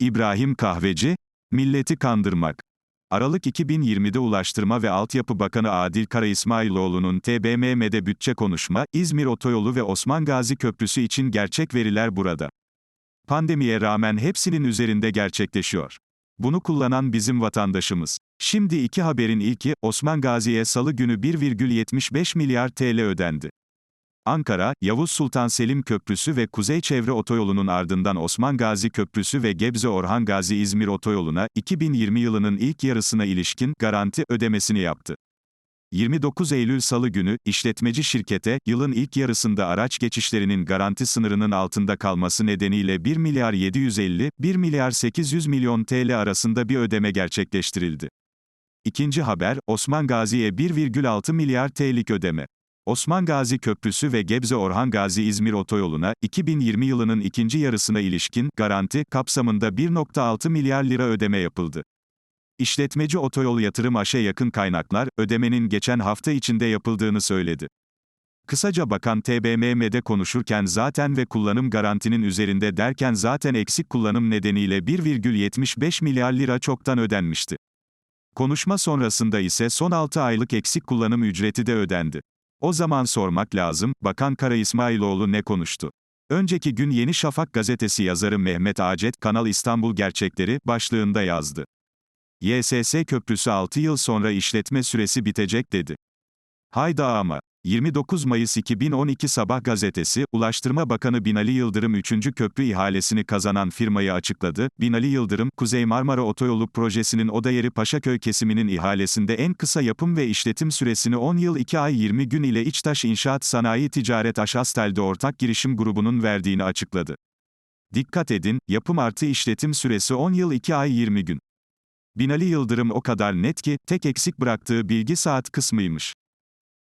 İbrahim Kahveci, milleti kandırmak. Aralık 2020'de Ulaştırma ve Altyapı Bakanı Adil Kara İsmailoğlu'nun TBMM'de bütçe konuşma, İzmir Otoyolu ve Osman Gazi Köprüsü için gerçek veriler burada. Pandemiye rağmen hepsinin üzerinde gerçekleşiyor. Bunu kullanan bizim vatandaşımız. Şimdi iki haberin ilki, Osman Gazi'ye salı günü 1,75 milyar TL ödendi. Ankara, Yavuz Sultan Selim Köprüsü ve Kuzey Çevre Otoyolu'nun ardından Osman Gazi Köprüsü ve Gebze Orhan Gazi İzmir Otoyolu'na 2020 yılının ilk yarısına ilişkin garanti ödemesini yaptı. 29 Eylül Salı günü, işletmeci şirkete, yılın ilk yarısında araç geçişlerinin garanti sınırının altında kalması nedeniyle 1 milyar 750, 1 milyar 800 milyon TL arasında bir ödeme gerçekleştirildi. İkinci haber, Osman Gazi'ye 1,6 milyar TL'lik ödeme. Osman Gazi Köprüsü ve Gebze Orhan Gazi İzmir Otoyolu'na, 2020 yılının ikinci yarısına ilişkin, garanti, kapsamında 1.6 milyar lira ödeme yapıldı. İşletmeci Otoyol Yatırım Aşe yakın kaynaklar, ödemenin geçen hafta içinde yapıldığını söyledi. Kısaca bakan TBMM'de konuşurken zaten ve kullanım garantinin üzerinde derken zaten eksik kullanım nedeniyle 1,75 milyar lira çoktan ödenmişti. Konuşma sonrasında ise son 6 aylık eksik kullanım ücreti de ödendi. O zaman sormak lazım, Bakan Kara İsmailoğlu ne konuştu? Önceki gün Yeni Şafak gazetesi yazarı Mehmet Acet, Kanal İstanbul Gerçekleri, başlığında yazdı. YSS Köprüsü 6 yıl sonra işletme süresi bitecek dedi. Hayda ama. 29 Mayıs 2012 Sabah gazetesi, Ulaştırma Bakanı Binali Yıldırım 3. köprü ihalesini kazanan firmayı açıkladı. Binali Yıldırım, Kuzey Marmara Otoyolu projesinin Odayeri Paşaköy kesiminin ihalesinde en kısa yapım ve işletim süresini 10 yıl 2 ay 20 gün ile İçtaş İnşaat Sanayi Ticaret Aşastel'de ortak girişim grubunun verdiğini açıkladı. Dikkat edin, yapım artı işletim süresi 10 yıl 2 ay 20 gün. Binali Yıldırım o kadar net ki, tek eksik bıraktığı bilgi saat kısmıymış.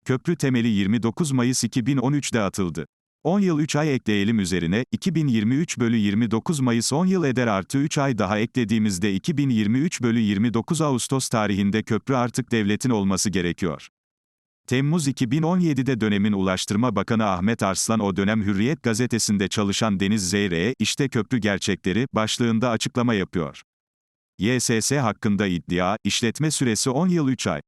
Köprü temeli 29 Mayıs 2013'de atıldı. 10 yıl 3 ay ekleyelim üzerine, 2023 bölü 29 Mayıs 10 yıl eder artı 3 ay daha eklediğimizde 2023 bölü 29 Ağustos tarihinde köprü artık devletin olması gerekiyor. Temmuz 2017'de dönemin Ulaştırma Bakanı Ahmet Arslan o dönem Hürriyet gazetesinde çalışan Deniz Zeyre'ye, işte köprü gerçekleri, başlığında açıklama yapıyor. YSS hakkında iddia, işletme süresi 10 yıl 3 ay.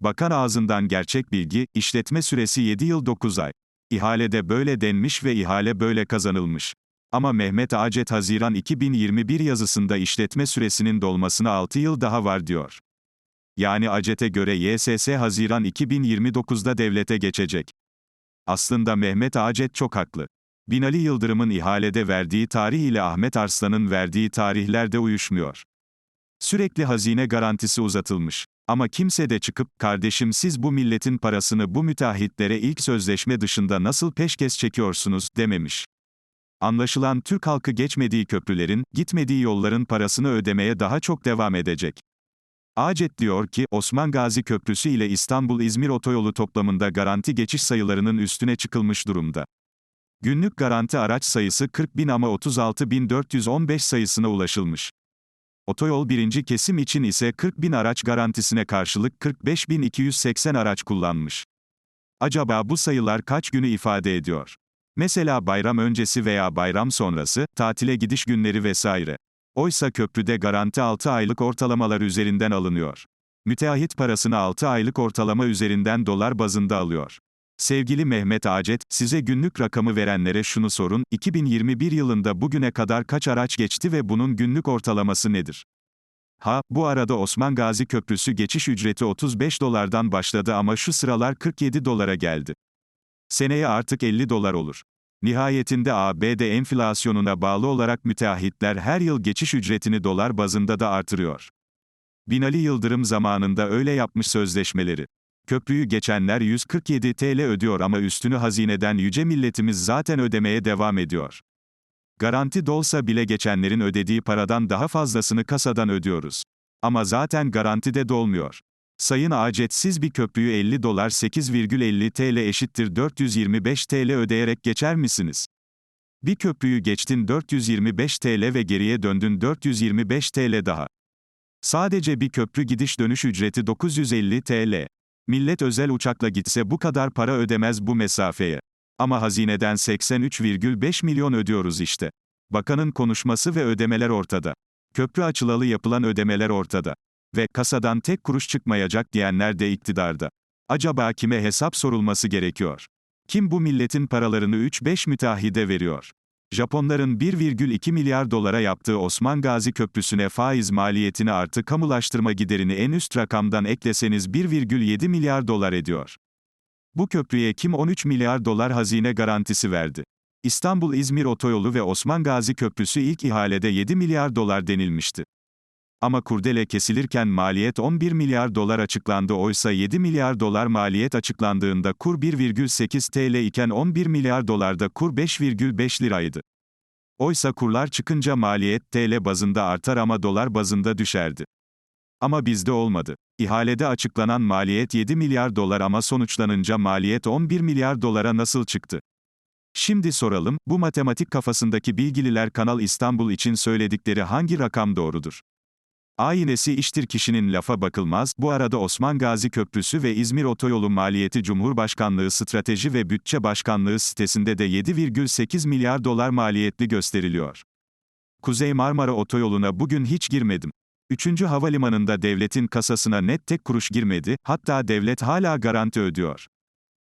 Bakan ağzından gerçek bilgi, işletme süresi 7 yıl 9 ay. İhalede böyle denmiş ve ihale böyle kazanılmış. Ama Mehmet Acet Haziran 2021 yazısında işletme süresinin dolmasına 6 yıl daha var diyor. Yani Acet'e göre YSS Haziran 2029'da devlete geçecek. Aslında Mehmet Acet çok haklı. Binali Yıldırım'ın ihalede verdiği tarih ile Ahmet Arslan'ın verdiği tarihler de uyuşmuyor. Sürekli hazine garantisi uzatılmış. Ama kimse de çıkıp, kardeşim siz bu milletin parasını bu müteahhitlere ilk sözleşme dışında nasıl peşkes çekiyorsunuz, dememiş. Anlaşılan Türk halkı geçmediği köprülerin, gitmediği yolların parasını ödemeye daha çok devam edecek. Acet diyor ki, Osman Gazi Köprüsü ile İstanbul-İzmir otoyolu toplamında garanti geçiş sayılarının üstüne çıkılmış durumda. Günlük garanti araç sayısı 40 bin ama 36.415 sayısına ulaşılmış. Otoyol birinci kesim için ise 40 bin araç garantisine karşılık 45.280 araç kullanmış. Acaba bu sayılar kaç günü ifade ediyor? Mesela bayram öncesi veya bayram sonrası, tatile gidiş günleri vesaire. Oysa köprüde garanti 6 aylık ortalamalar üzerinden alınıyor. Müteahhit parasını 6 aylık ortalama üzerinden dolar bazında alıyor. Sevgili Mehmet Acet, size günlük rakamı verenlere şunu sorun, 2021 yılında bugüne kadar kaç araç geçti ve bunun günlük ortalaması nedir? Ha, bu arada Osman Gazi Köprüsü geçiş ücreti 35 dolardan başladı ama şu sıralar 47 dolara geldi. Seneye artık 50 dolar olur. Nihayetinde ABD enflasyonuna bağlı olarak müteahhitler her yıl geçiş ücretini dolar bazında da artırıyor. Binali Yıldırım zamanında öyle yapmış sözleşmeleri. Köprüyü geçenler 147 TL ödüyor ama üstünü hazineden yüce milletimiz zaten ödemeye devam ediyor. Garanti dolsa bile geçenlerin ödediği paradan daha fazlasını kasadan ödüyoruz. Ama zaten garantide dolmuyor. Sayın Acet siz bir köprüyü 50 dolar 8,50 TL eşittir 425 TL ödeyerek geçer misiniz? Bir köprüyü geçtin 425 TL ve geriye döndün 425 TL daha. Sadece bir köprü gidiş dönüş ücreti 950 TL. Millet özel uçakla gitse bu kadar para ödemez bu mesafeye. Ama hazineden 83,5 milyon ödüyoruz işte. Bakanın konuşması ve ödemeler ortada. Köprü açılalı yapılan ödemeler ortada. Ve kasadan tek kuruş çıkmayacak diyenler de iktidarda. Acaba kime hesap sorulması gerekiyor? Kim bu milletin paralarını 3-5 müteahhide veriyor? Japonların 1,2 milyar dolara yaptığı Osman Gazi Köprüsü'ne faiz maliyetini artı kamulaştırma giderini en üst rakamdan ekleseniz 1,7 milyar dolar ediyor. Bu köprüye kim 13 milyar dolar hazine garantisi verdi? İstanbul-İzmir otoyolu ve Osman Gazi Köprüsü ilk ihalede 7 milyar dolar denilmişti. Ama kurdele kesilirken maliyet 11 milyar dolar açıklandı oysa 7 milyar dolar maliyet açıklandığında kur 1,8 TL iken 11 milyar dolarda kur 5,5 liraydı. Oysa kurlar çıkınca maliyet TL bazında artar ama dolar bazında düşerdi. Ama bizde olmadı. İhalede açıklanan maliyet 7 milyar dolar ama sonuçlanınca maliyet 11 milyar dolara nasıl çıktı? Şimdi soralım, bu matematik kafasındaki bilgililer Kanal İstanbul için söyledikleri hangi rakam doğrudur? Aynesi iştir kişinin lafa bakılmaz, bu arada Osman Gazi Köprüsü ve İzmir Otoyolu maliyeti Cumhurbaşkanlığı Strateji ve Bütçe Başkanlığı sitesinde de 7,8 milyar dolar maliyetli gösteriliyor. Kuzey Marmara Otoyolu'na bugün hiç girmedim. Üçüncü havalimanında devletin kasasına net tek kuruş girmedi, hatta devlet hala garanti ödüyor.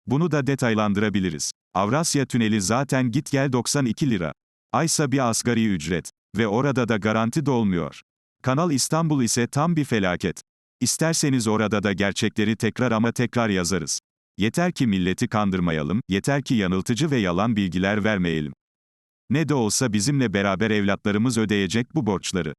Bunu da detaylandırabiliriz. Avrasya Tüneli zaten git gel 92 lira. Aysa bir asgari ücret. Ve orada da garanti dolmuyor. Kanal İstanbul ise tam bir felaket. İsterseniz orada da gerçekleri tekrar ama tekrar yazarız. Yeter ki milleti kandırmayalım, yeter ki yanıltıcı ve yalan bilgiler vermeyelim. Ne de olsa bizimle beraber evlatlarımız ödeyecek bu borçları.